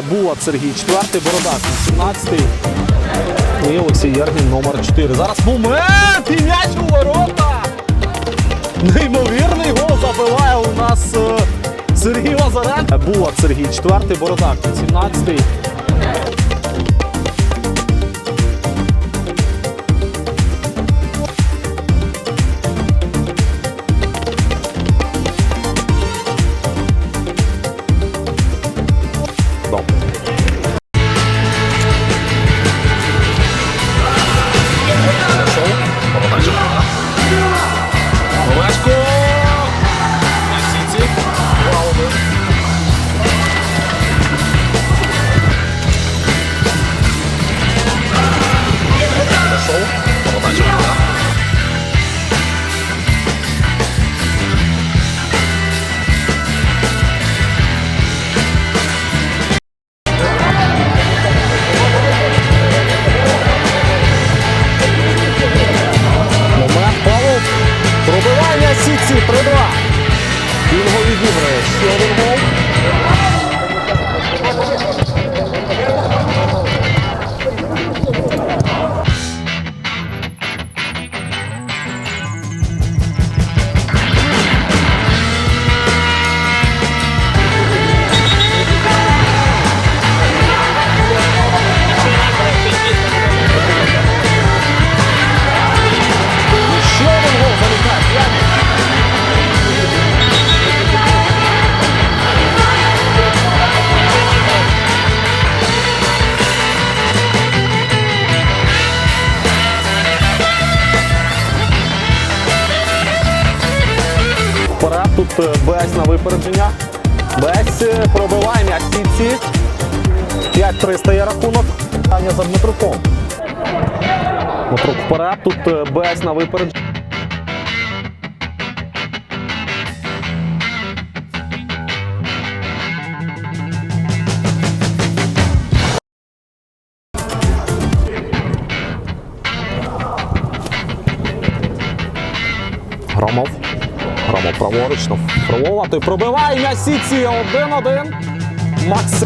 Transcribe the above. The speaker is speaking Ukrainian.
Булат Сергій, четвертий Бородак, 17-й. І Олексій Єргін, номер 4. Зараз момент! І м'яч у ворота! Неймовірний гол забиває у нас е, Сергій Лазаренко. Булат Сергій, четвертий Бородак, 17-й. Сіці 3-2. Кінго відіграє ще один гол. Тут е, Бесь на випередження. Бесь е, пробиває м'яч сітці. 5-3 стає рахунок. Питання за Дмитруком. Дмитрук вперед. Тут е, Бесь на випередження. Громов. Громов праворуч. на Фролова. Той пробиває м'яч сітці. 1-1. Макс.